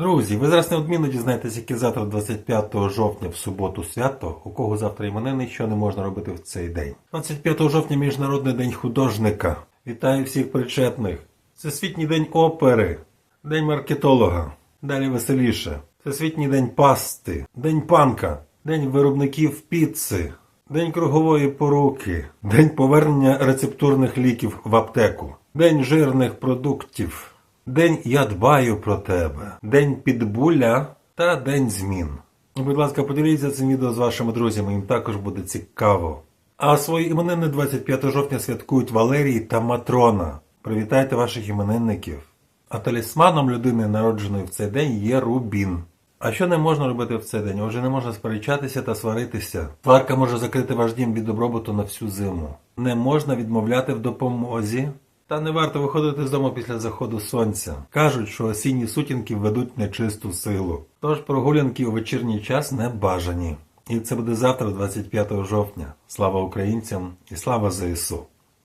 Друзі, ви зараз неодмінно дізнаєтесь, яке завтра 25 жовтня в суботу свято, у кого завтра іменини, що не можна робити в цей день. 25 жовтня Міжнародний день художника. Вітаю всіх причетних. Всесвітній день опери, день маркетолога. Далі веселіше. Всесвітній день пасти, день панка, день виробників піци, день кругової поруки, день повернення рецептурних ліків в аптеку, день жирних продуктів. День я дбаю про тебе, день підбуля та день змін. Будь ласка, поділіться цим відео з вашими друзями, їм також буде цікаво. А свої іменини 25 жовтня святкують Валерій та Матрона. Привітайте ваших іменинників. А талісманом людини, народженої в цей день, є рубін. А що не можна робити в цей день? Отже, не можна сперечатися та сваритися. Сварка може закрити ваш дім від добробуту на всю зиму. Не можна відмовляти в допомозі. Та не варто виходити з дому після заходу сонця. Кажуть, що осінні сутінки ведуть нечисту силу. Тож прогулянки у вечірній час не бажані. І це буде завтра, 25 жовтня. Слава українцям і слава ЗСУ!